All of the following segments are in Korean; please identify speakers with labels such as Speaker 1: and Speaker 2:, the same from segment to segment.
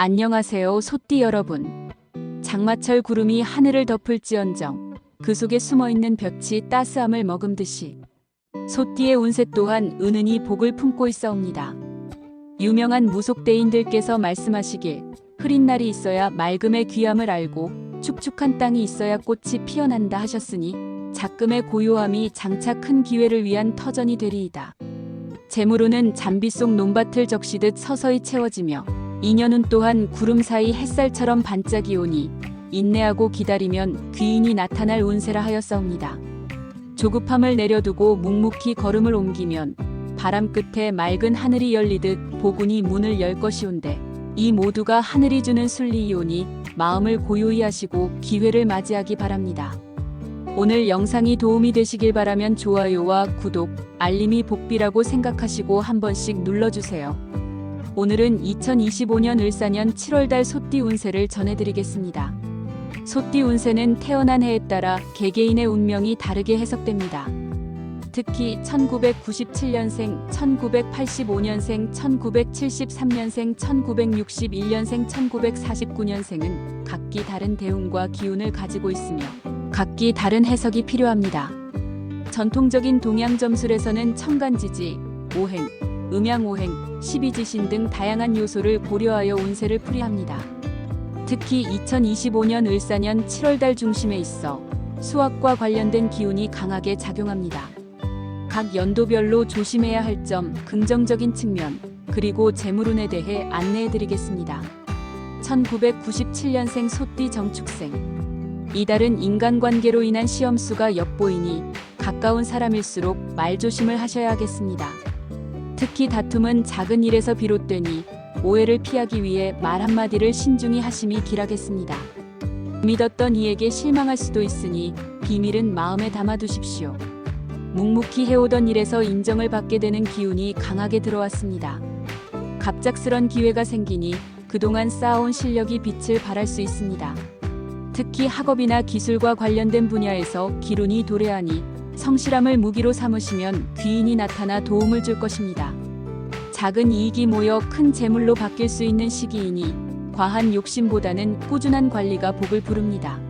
Speaker 1: 안녕하세요, 소띠 여러분. 장마철 구름이 하늘을 덮을지언정 그 속에 숨어 있는 볕이 따스함을 머금듯이 소띠의 운세 또한 은은히 복을 품고 있어옵니다. 유명한 무속대인들께서 말씀하시길 흐린 날이 있어야 맑음의 귀함을 알고 축축한 땅이 있어야 꽃이 피어난다 하셨으니 작금의 고요함이 장차 큰 기회를 위한 터전이 되리이다. 재물운은 잔비 속 논밭을 적시듯 서서히 채워지며 인연운 또한 구름 사이 햇살처럼 반짝이 오니 인내하고 기다리면 귀인이 나타날 운세라 하였사옵니다. 조급함을 내려두고 묵묵히 걸음을 옮기면 바람 끝에 맑은 하늘이 열리듯 복운이 문을 열 것이온데 이 모두가 하늘이 주는 순리이오니 마음을 고요히 하시고 기회를 맞이하기 바랍니다. 오늘 영상이 도움이 되시길 바라면 좋아요와 구독, 알림이 복비라고 생각하시고 한 번씩 눌러주세요. 오늘은 2025년 을사년 7월달 소띠 운세를 전해드리겠습니다. 소띠 운세는 태어난 해에 따라 개개인의 운명이 다르게 해석됩니다. 특히 1997년생, 1985년생, 1973년생, 1961년생, 1949년생은 각기 다른 대운과 기운을 가지고 있으며 각기 다른 해석이 필요합니다. 전통적인 동양 점술에서는 청간지지, 오행, 음양오행, 십이지신 등 다양한 요소를 고려하여 운세를 풀이합니다. 특히 2025년 을사년 7월달 중심에 있어 수학과 관련된 기운이 강하게 작용합니다. 각 연도별로 조심해야 할 점, 긍정적인 측면, 그리고 재물운에 대해 안내해 드리겠습니다. 1997년생 소띠 정축생. 이달은 인간관계로 인한 시험수가 엿보이니 가까운 사람일수록 말조심을 하셔야 하겠습니다. 특히 다툼은 작은 일에서 비롯되니 오해를 피하기 위해 말 한마디를 신중히 하심이 길하겠습니다. 믿었던 이에게 실망할 수도 있으니 비밀은 마음에 담아두십시오. 묵묵히 해오던 일에서 인정을 받게 되는 기운이 강하게 들어왔습니다. 갑작스런 기회가 생기니 그동안 쌓아온 실력이 빛을 발할 수 있습니다. 특히 학업이나 기술과 관련된 분야에서 기운이 도래하니 성실함을 무기로 삼으시면 귀인이 나타나 도움을 줄 것입니다. 작은 이익이 모여 큰 재물로 바뀔 수 있는 시기이니 과한 욕심보다는 꾸준한 관리가 복을 부릅니다.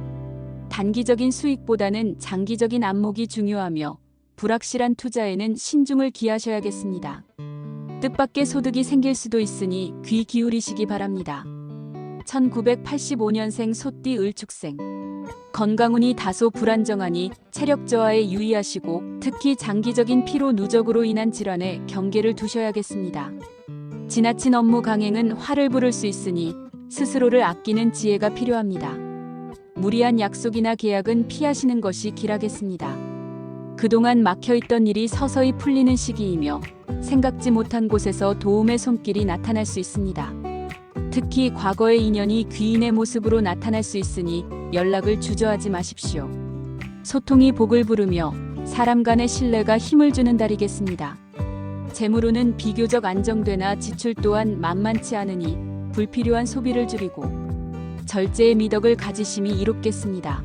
Speaker 1: 단기적인 수익보다는 장기적인 안목이 중요하며 불확실한 투자에는 신중을 기하셔야겠습니다. 뜻밖의 소득이 생길 수도 있으니 귀 기울이시기 바랍니다. 1985년생 소띠 을축생 건강운이 다소 불안정하니 체력 저하에 유의하시고 특히 장기적인 피로 누적으로 인한 질환에 경계를 두셔야겠습니다. 지나친 업무 강행은 화를 부를 수 있으니 스스로를 아끼는 지혜가 필요합니다. 무리한 약속이나 계약은 피하시는 것이 길하겠습니다. 그동안 막혀있던 일이 서서히 풀리는 시기이며 생각지 못한 곳에서 도움의 손길이 나타날 수 있습니다. 특히 과거의 인연이 귀인의 모습으로 나타날 수 있으니 연락을 주저하지 마십시오. 소통이 복을 부르며 사람 간의 신뢰가 힘을 주는 달이겠습니다. 재물운은 비교적 안정되나 지출 또한 만만치 않으니 불필요한 소비를 줄이고 절제의 미덕을 가지심이 이롭겠습니다.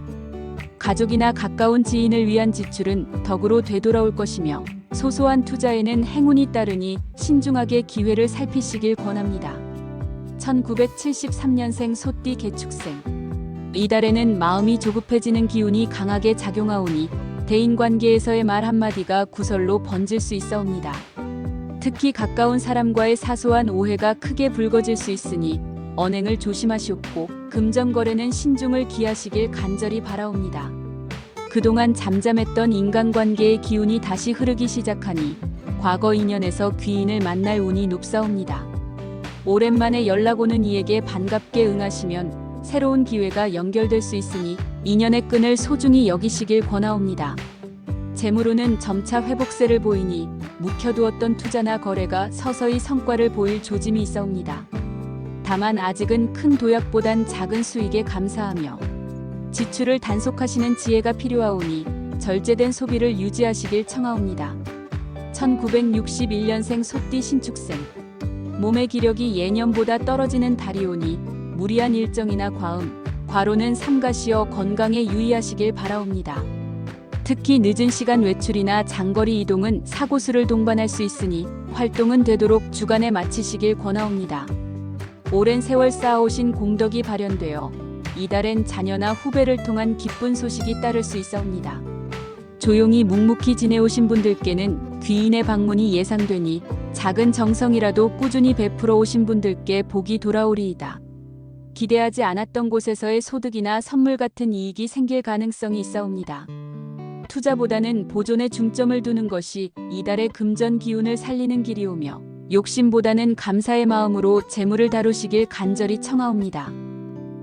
Speaker 1: 가족이나 가까운 지인을 위한 지출은 덕으로 되돌아올 것이며 소소한 투자에는 행운이 따르니 신중하게 기회를 살피시길 권합니다. 1973년생 소띠 개축생 이달에는 마음이 조급해지는 기운이 강하게 작용하오니 대인관계에서의 말 한마디가 구설로 번질 수 있어 옵니다. 특히 가까운 사람과의 사소한 오해가 크게 불거질 수 있으니 언행을 조심하시옵고 금전거래는 신중을 기하시길 간절히 바라옵니다. 그동안 잠잠했던 인간관계의 기운이 다시 흐르기 시작하니 과거 인연에서 귀인을 만날 운이 높사옵니다. 오랜만에 연락 오는 이에게 반갑게 응하시면 새로운 기회가 연결될 수 있으니 인연의 끈을 소중히 여기시길 권하옵니다. 재물운은 점차 회복세를 보이니 묵혀두었던 투자나 거래가 서서히 성과를 보일 조짐이 있어옵니다. 다만 아직은 큰 도약보단 작은 수익에 감사하며 지출을 단속하시는 지혜가 필요하오니 절제된 소비를 유지하시길 청하옵니다. 1961년생 소띠 신축생 몸의 기력이 예년보다 떨어지는 달이 오니 무리한 일정이나 과음, 과로는 삼가시어 건강에 유의하시길 바라옵니다. 특히 늦은 시간 외출이나 장거리 이동은 사고수를 동반할 수 있으니 활동은 되도록 주간에 마치시길 권하옵니다. 오랜 세월 쌓아오신 공덕이 발현되어 이달엔 자녀나 후배를 통한 기쁜 소식이 따를 수 있사옵니다. 조용히 묵묵히 지내오신 분들께는 귀인의 방문이 예상되니 작은 정성이라도 꾸준히 베풀어 오신 분들께 복이 돌아오리이다. 기대하지 않았던 곳에서의 소득이나 선물 같은 이익이 생길 가능성이 있사옵니다. 투자보다는 보존에 중점을 두는 것이 이달의 금전 기운을 살리는 길이오며 욕심보다는 감사의 마음으로 재물을 다루시길 간절히 청하옵니다.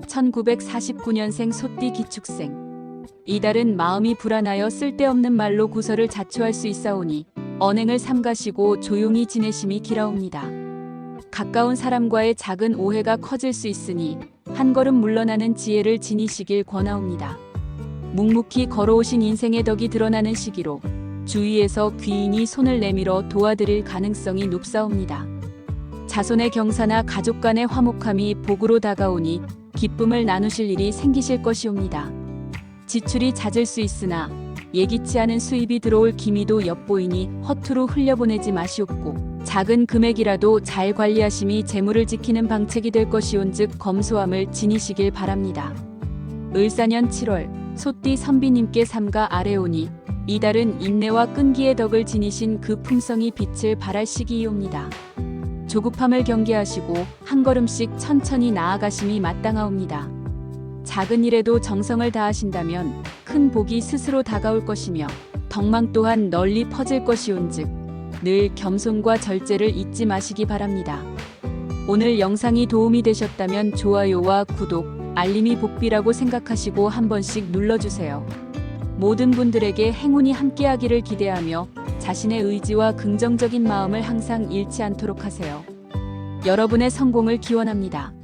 Speaker 1: 1949년생 소띠 기축생 이달은 마음이 불안하여 쓸데없는 말로 구설을 자초할 수 있사오니 언행을 삼가시고 조용히 지내심이 기라옵니다. 가까운 사람과의 작은 오해가 커질 수 있으니 한 걸음 물러나는 지혜를 지니시길 권하옵니다. 묵묵히 걸어오신 인생의 덕이 드러나는 시기로 주위에서 귀인이 손을 내밀어 도와드릴 가능성이 높사옵니다. 자손의 경사나 가족 간의 화목함이 복으로 다가오니 기쁨을 나누실 일이 생기실 것이옵니다. 지출이 잦을 수 있으나 예기치 않은 수입이 들어올 기미도 엿보이니 허투루 흘려보내지 마시옵고 작은 금액이라도 잘 관리하심이 재물을 지키는 방책이 될 것이온즉 검소함을 지니시길 바랍니다. 을사년 7월 소띠 선비님께 삼가 아래오니 이달은 인내와 끈기의 덕을 지니신 그 품성이 빛을 발할 시기이옵니다. 조급함을 경계하시고 한 걸음씩 천천히 나아가심이 마땅하옵니다. 작은 일에도 정성을 다하신다면 큰 복이 스스로 다가올 것이며 덕망 또한 널리 퍼질 것이온즉 늘 겸손과 절제를 잊지 마시기 바랍니다. 오늘 영상이 도움이 되셨다면 좋아요와 구독, 알림이 복비라고 생각하시고 한 번씩 눌러주세요. 모든 분들에게 행운이 함께하기를 기대하며 자신의 의지와 긍정적인 마음을 항상 잃지 않도록 하세요. 여러분의 성공을 기원합니다.